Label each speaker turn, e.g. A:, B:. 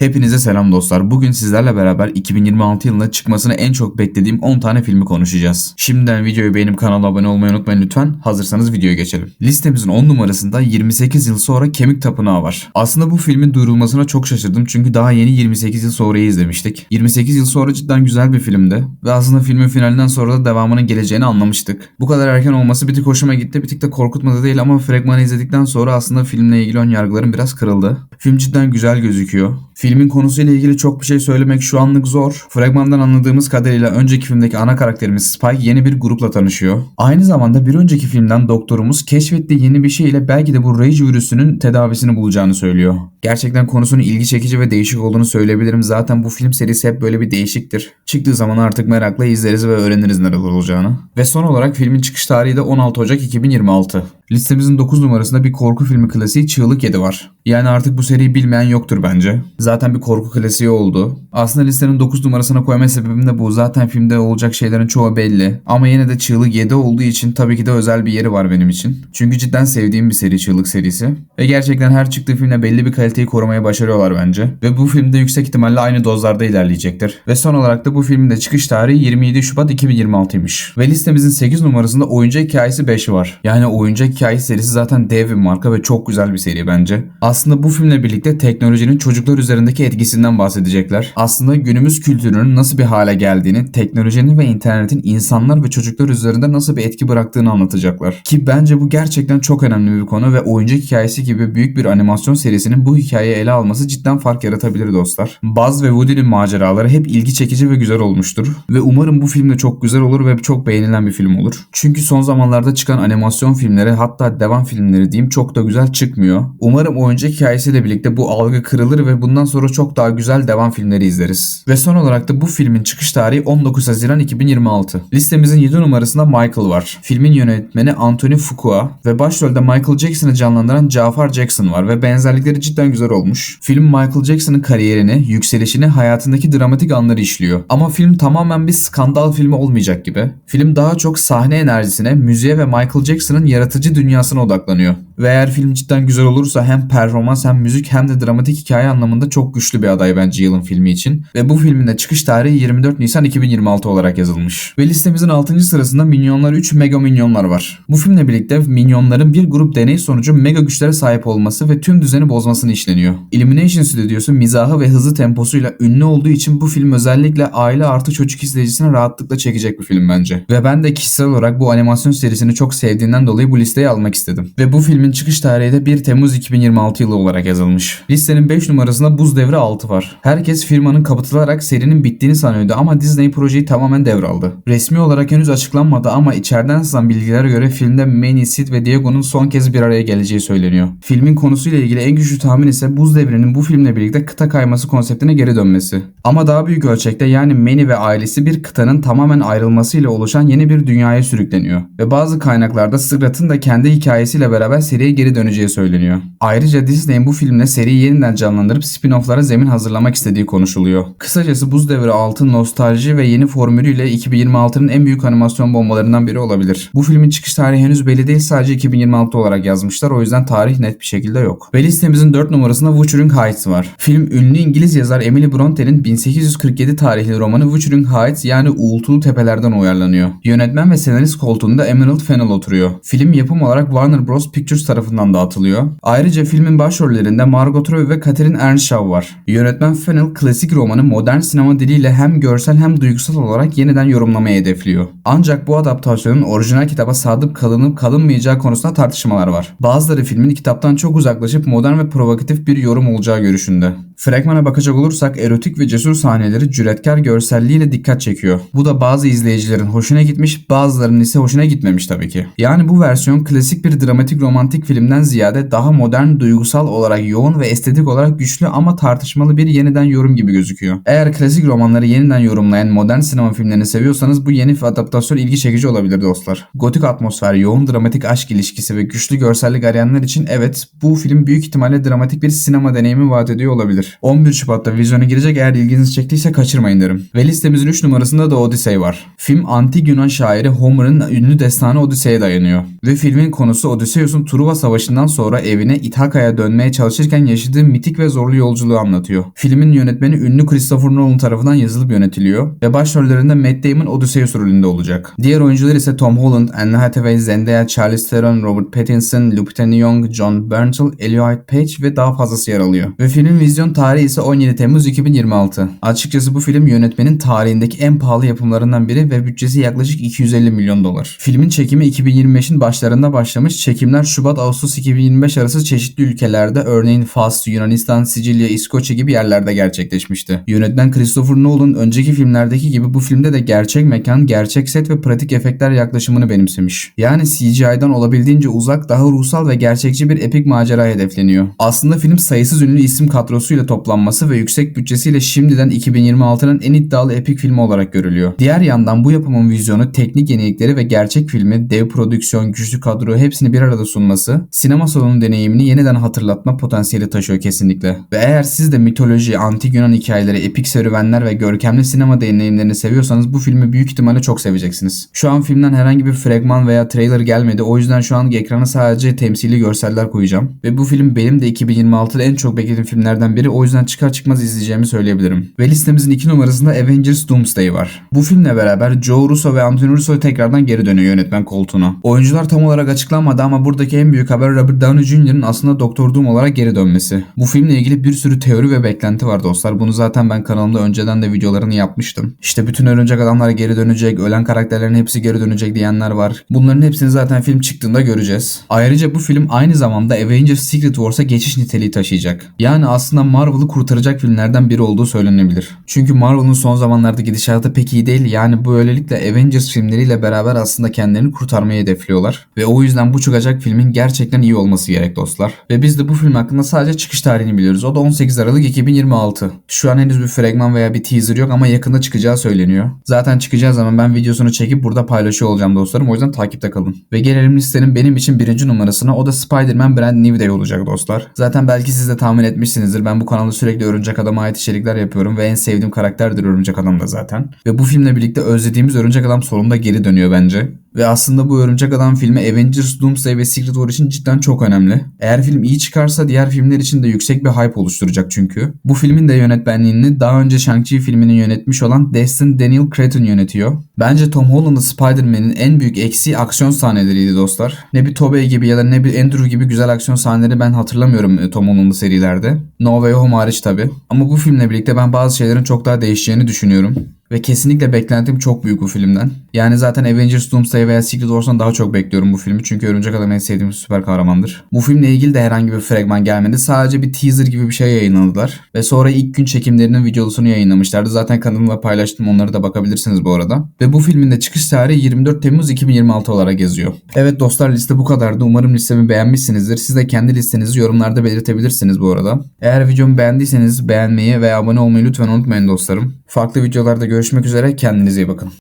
A: Hepinize selam dostlar. Bugün sizlerle beraber 2026 yılında çıkmasını en çok beklediğim 10 tane filmi konuşacağız. Şimdiden videoyu beğenip kanala abone olmayı unutmayın lütfen. Hazırsanız videoya geçelim. Listemizin 10 numarasında 28 yıl sonra Kemik Tapınağı var. Aslında bu filmin duyurulmasına çok şaşırdım çünkü daha yeni 28 yıl sonrayı izlemiştik. 28 yıl sonra cidden güzel bir filmdi ve aslında filmin finalinden sonra da devamının geleceğini anlamıştık. Bu kadar erken olması bir tık hoşuma gitti bir tık da korkutmadı değil ama fragmanı izledikten sonra aslında filmle ilgili ön yargılarım biraz kırıldı. Film cidden güzel gözüküyor. Filmin konusuyla ilgili çok bir şey söylemek şu anlık zor. Fragmandan anladığımız kadarıyla önceki filmdeki ana karakterimiz Spike yeni bir grupla tanışıyor. Aynı zamanda bir önceki filmden doktorumuz keşfettiği yeni bir şey ile belki de bu Rage virüsünün tedavisini bulacağını söylüyor. Gerçekten konusunun ilgi çekici ve değişik olduğunu söyleyebilirim. Zaten bu film serisi hep böyle bir değişiktir. Çıktığı zaman artık merakla izleriz ve öğreniriz neler olacağını. Ve son olarak filmin çıkış tarihi de 16 Ocak 2026. Listemizin 9 numarasında bir korku filmi klasiği Çığlık 7 var. Yani artık bu seriyi bilmeyen yoktur bence. Zaten bir korku klasiği oldu. Aslında listenin 9 numarasına koyma sebebim de bu. Zaten filmde olacak şeylerin çoğu belli. Ama yine de Çığlık 7 olduğu için tabii ki de özel bir yeri var benim için. Çünkü cidden sevdiğim bir seri Çığlık serisi. Ve gerçekten her çıktığı filmle belli bir kaliteyi korumaya başarıyorlar bence. Ve bu filmde yüksek ihtimalle aynı dozlarda ilerleyecektir. Ve son olarak da bu filmin de çıkış tarihi 27 Şubat 2026'ymış. Ve listemizin 8 numarasında oyuncak hikayesi 5'i var. Yani oyuncak hikayesi serisi zaten dev bir marka ve çok güzel bir seri bence. Aslında bu filmle birlikte teknolojinin çocuklar üzerindeki etkisinden bahsedecekler. Aslında günümüz kültürünün nasıl bir hale geldiğini, teknolojinin ve internetin insanlar ve çocuklar üzerinde nasıl bir etki bıraktığını anlatacaklar. Ki bence bu gerçekten çok önemli bir konu ve oyuncak hikayesi gibi büyük bir animasyon serisinin bu hikayeyi ele alması cidden fark yaratabilir dostlar. Buzz ve Woody'nin maceraları hep ilgi çekici ve güzel olmuştur. Ve umarım bu film de çok güzel olur ve çok beğenilen bir film olur. Çünkü son zamanlarda çıkan animasyon filmleri hatta devam filmleri diyeyim çok da güzel çıkmıyor. Umarım oyuncak hikayesiyle birlikte bu algı kırılır ve bundan sonra çok daha güzel devam filmleri izleriz. Ve son olarak da bu filmin çıkış tarihi 19 Haziran 2026. Listemizin 7 numarasında Michael var. Filmin yönetmeni Anthony Fuqua ve başrolde Michael Jackson'ı canlandıran Jafar Jackson var ve benzerlikleri cidden güzel olmuş. Film Michael Jackson'ın kariyerini, yükselişini, hayatındaki dramatik anları işliyor. Ama film tamamen bir skandal filmi olmayacak gibi. Film daha çok sahne enerjisine, müziğe ve Michael Jackson'ın yaratıcı dünyasına odaklanıyor. Ve eğer film cidden güzel olursa hem performans hem müzik hem de dramatik hikaye anlamında çok güçlü bir aday bence yılın filmi için. Ve bu filmin de çıkış tarihi 24 Nisan 2026 olarak yazılmış. Ve listemizin 6. sırasında Minyonlar 3 Mega Minyonlar var. Bu filmle birlikte Minyonların bir grup deney sonucu mega güçlere sahip olması ve tüm düzeni bozmasını işleniyor. Illumination Studios'u mizahı ve hızı temposuyla ünlü olduğu için bu film özellikle aile artı çocuk izleyicisine rahatlıkla çekecek bir film bence. Ve ben de kişisel olarak bu animasyon serisini çok sevdiğinden dolayı bu listeye almak istedim. Ve bu filmin çıkış tarihi de 1 Temmuz 2026 yılı olarak yazılmış. Listenin 5 numarasında Buz Devri 6 var. Herkes firmanın kapatılarak serinin bittiğini sanıyordu ama Disney projeyi tamamen devraldı. Resmi olarak henüz açıklanmadı ama içeriden sızan bilgilere göre filmde Manny, Sid ve Diego'nun son kez bir araya geleceği söyleniyor. Filmin konusuyla ilgili en güçlü tahmin ise Buz Devri'nin bu filmle birlikte kıta kayması konseptine geri dönmesi. Ama daha büyük ölçekte yani Manny ve ailesi bir kıtanın tamamen ayrılmasıyla oluşan yeni bir dünyaya sürükleniyor. Ve bazı kaynaklarda Sıgrat'ın da kendi hikayesiyle beraber seriye geri döneceği söyleniyor. Ayrıca Disney'in bu filmle seriyi yeniden canlandırıp spin-off'lara zemin hazırlamak istediği konuşuluyor. Kısacası Buz Devri 6 nostalji ve yeni formülüyle 2026'nın en büyük animasyon bombalarından biri olabilir. Bu filmin çıkış tarihi henüz belli değil sadece 2026 olarak yazmışlar o yüzden tarih net bir şekilde yok. Ve listemizin 4 numarasında Wuthering Heights var. Film ünlü İngiliz yazar Emily Bronte'nin 1847 tarihli romanı Wuthering Heights yani Uğultulu Tepelerden uyarlanıyor. Yönetmen ve senarist koltuğunda Emerald Fennell oturuyor. Film yapım olarak Warner Bros. Pictures tarafından dağıtılıyor. Ayrıca filmin başrollerinde Margot Robbie ve Catherine Earnshaw var. Yönetmen Fennell klasik romanı modern sinema diliyle hem görsel hem duygusal olarak yeniden yorumlamayı hedefliyor. Ancak bu adaptasyonun orijinal kitaba sadık kalınıp kalınmayacağı konusunda tartışmalar var. Bazıları filmin kitaptan çok uzaklaşıp modern ve provokatif bir yorum olacağı görüşünde. Fragmana bakacak olursak erotik ve cesur sahneleri cüretkar görselliğiyle dikkat çekiyor. Bu da bazı izleyicilerin hoşuna gitmiş, bazılarının ise hoşuna gitmemiş tabii ki. Yani bu versiyon klasik bir dramatik romantik filmden ziyade daha modern, duygusal olarak yoğun ve estetik olarak güçlü ama tartışmalı bir yeniden yorum gibi gözüküyor. Eğer klasik romanları yeniden yorumlayan modern sinema filmlerini seviyorsanız bu yeni adaptasyon ilgi çekici olabilir dostlar. Gotik atmosfer, yoğun dramatik aşk ilişkisi ve güçlü görsellik arayanlar için evet bu film büyük ihtimalle dramatik bir sinema deneyimi vaat ediyor olabilir. Olabilir. 11 Şubat'ta vizyona girecek eğer ilginizi çektiyse kaçırmayın derim. Ve listemizin 3 numarasında da Odyssey var. Film antik Yunan şairi Homer'ın ünlü destanı Odyssey'e dayanıyor. Ve filmin konusu Odysseus'un Truva Savaşı'ndan sonra evine İthaka'ya dönmeye çalışırken yaşadığı mitik ve zorlu yolculuğu anlatıyor. Filmin yönetmeni ünlü Christopher Nolan tarafından yazılıp yönetiliyor ve başrollerinde Matt Damon Odysseus rolünde olacak. Diğer oyuncular ise Tom Holland, Anne Hathaway, Zendaya, Charlize Theron, Robert Pattinson, Lupita Nyong'o, John Bernthal, Elliot Page ve daha fazlası yer alıyor. Ve filmin vizyon tarihi ise 17 Temmuz 2026. Açıkçası bu film yönetmenin tarihindeki en pahalı yapımlarından biri ve bütçesi yaklaşık 250 milyon dolar. Filmin çekimi 2025'in başlarında başlamış. Çekimler Şubat-Ağustos 2025 arası çeşitli ülkelerde örneğin Fas, Yunanistan, Sicilya, İskoçya gibi yerlerde gerçekleşmişti. Yönetmen Christopher Nolan önceki filmlerdeki gibi bu filmde de gerçek mekan, gerçek set ve pratik efektler yaklaşımını benimsemiş. Yani CGI'dan olabildiğince uzak, daha ruhsal ve gerçekçi bir epik macera hedefleniyor. Aslında film sayısız ünlü isim kadrosuyla toplanması ve yüksek bütçesiyle şimdiden 2026'nın en iddialı epik filmi olarak görülüyor. Diğer yandan bu yapımın vizyonu, teknik yenilikleri ve gerçek filmi, dev prodüksiyon, güçlü kadro hepsini bir arada sunması, sinema salonu deneyimini yeniden hatırlatma potansiyeli taşıyor kesinlikle. Ve eğer siz de mitoloji, antik Yunan hikayeleri, epik serüvenler ve görkemli sinema deneyimlerini seviyorsanız bu filmi büyük ihtimalle çok seveceksiniz. Şu an filmden herhangi bir fragman veya trailer gelmedi. O yüzden şu an ekrana sadece temsili görseller koyacağım. Ve bu film benim de 2026'da en çok beklediğim filmlerden biri. O yüzden çıkar çıkmaz izleyeceğimi söyleyebilirim. Ve listemizin iki numarasında Avengers Doomsday var. Bu filmle beraber Joe Russo ve Anthony Russo tekrardan geri dönüyor yönetmen koltuğuna. Oyuncular tam olarak açıklanmadı ama buradaki en büyük haber Robert Downey Jr.'ın aslında Doktor Doom olarak geri dönmesi. Bu filmle ilgili bir sürü teori ve beklenti var dostlar. Bunu zaten ben kanalımda önceden de videolarını yapmıştım. İşte bütün örümcek adamlar geri dönecek, ölen karakterlerin hepsi geri dönecek diyenler var. Bunların hepsini zaten film çıktığında göreceğiz. Ayrıca bu film aynı zamanda Avengers Secret Wars'a geçiş niteliği taşıyacak. Yani aslında Marvel'ı kurtaracak filmlerden biri olduğu söylenebilir. Çünkü Marvel'ın son zamanlarda gidişatı pek iyi değil. Yani bu öylelikle Avengers filmleriyle beraber aslında kendilerini kurtarmayı hedefliyorlar. Ve o yüzden bu çıkacak filmin gerçekten iyi olması gerek dostlar. Ve biz de bu film hakkında sadece çıkış tarihini biliyoruz. O da 18 Aralık 2026. Şu an henüz bir fragman veya bir teaser yok ama yakında çıkacağı söyleniyor. Zaten çıkacağı zaman ben videosunu çekip burada paylaşıyor olacağım dostlarım. O yüzden takipte kalın. Ve gelelim listenin benim için birinci numarasına. O da Spider-Man Brand New Day olacak dostlar. Zaten belki siz de tahmin etmişsinizdir. Ben bu kanalda sürekli Örümcek Adam'a ait içerikler yapıyorum ve en sevdiğim karakterdir Örümcek Adam da zaten. Ve bu filmle birlikte özlediğimiz Örümcek Adam sonunda geri dönüyor bence. Ve aslında bu Örümcek Adam filmi Avengers, Doomsday ve Secret War için cidden çok önemli. Eğer film iyi çıkarsa diğer filmler için de yüksek bir hype oluşturacak çünkü. Bu filmin de yönetmenliğini daha önce Shang-Chi filmini yönetmiş olan Destin Daniel Cretton yönetiyor. Bence Tom Holland'ın Spider-Man'in en büyük eksiği aksiyon sahneleriydi dostlar. Ne bir Tobey gibi ya da ne bir Andrew gibi güzel aksiyon sahneleri ben hatırlamıyorum e, Tom Holland'ın serilerde. No Way Home hariç tabi. Ama bu filmle birlikte ben bazı şeylerin çok daha değişeceğini düşünüyorum. Ve kesinlikle beklentim çok büyük bu filmden. Yani zaten Avengers Doomsday veya Secret Wars'tan daha çok bekliyorum bu filmi. Çünkü Örümcek Adam en sevdiğim süper kahramandır. Bu filmle ilgili de herhangi bir fragman gelmedi. Sadece bir teaser gibi bir şey yayınladılar. Ve sonra ilk gün çekimlerinin videosunu yayınlamışlardı. Zaten kanalımda paylaştım. Onları da bakabilirsiniz bu arada. Ve bu filmin de çıkış tarihi 24 Temmuz 2026 olarak yazıyor. Evet dostlar liste bu kadardı. Umarım listemi beğenmişsinizdir. Siz de kendi listenizi yorumlarda belirtebilirsiniz bu arada. Eğer videomu beğendiyseniz beğenmeyi ve abone olmayı lütfen unutmayın dostlarım. Farklı videolarda görüşmek üzere. Kendinize iyi bakın.